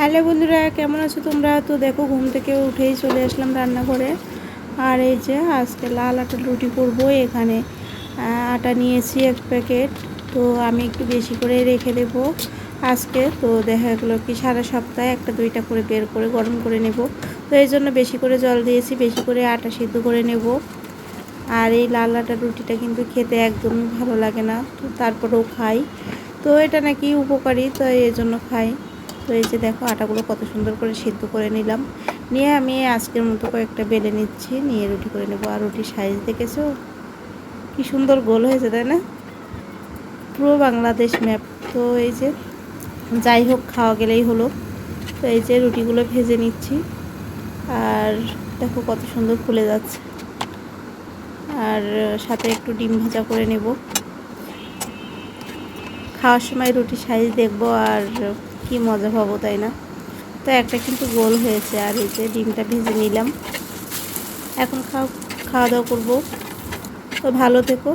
Hello বন্ধুরা, কেমন আছো তোমরা? তো দেখো, ঘুম থেকে উঠেই চলে আসলাম রান্নাঘরে। আর এই যে আজকে লাল আটার রুটি করব এখানে। আটা নিয়েছি এক প্যাকেট। তো আমি একটু বেশি করে রেখে দেব আজকে। তো দেখা গেলো কি, সারা সপ্তাহে একটা দুইটা করে বের করে গরম করে নেব। তো এই জন্য বেশি করে জল দিয়েছি, বেশি করে আটা সিদ্ধ করে নেব। আর এই লাল আটার রুটিটা কিন্তু খেতে একদমই ভালো লাগে না। তো তারপরেও খাই। তো এটা নাকি উপকারী, তো এই জন্য খাই। তো এই যে দেখো আটাগুলো কত সুন্দর করে সিদ্ধ করে নিলাম। নিয়ে আমি আজকের মতো কয়েকটা বেলে নিচ্ছি, নিয়ে রুটি করে নেব। আর রুটির সাইজ দেখেছ? কি সুন্দর গোল হয়েছে, তাই না? পুরো বাংলাদেশ ম্যাপ। তো এই যে যাই হোক, খাওয়া গেলেই হলো। তো এই যে রুটিগুলো ভেজে নিচ্ছি। আর দেখো কত সুন্দর ফুলে যাচ্ছে। আর সাথে একটু ডিম ভাজা করে নেব। খাওয়ার সময় রুটি সাইজ দেখব আর কি মজা পাবো তাই না? তো একটা কিন্তু গোল হয়েছে আর এই যে ডিমটা ভেজে নিলাম। এখন খাওয়া খাওয়া দাওয়া করব। তো ভালো থেকো।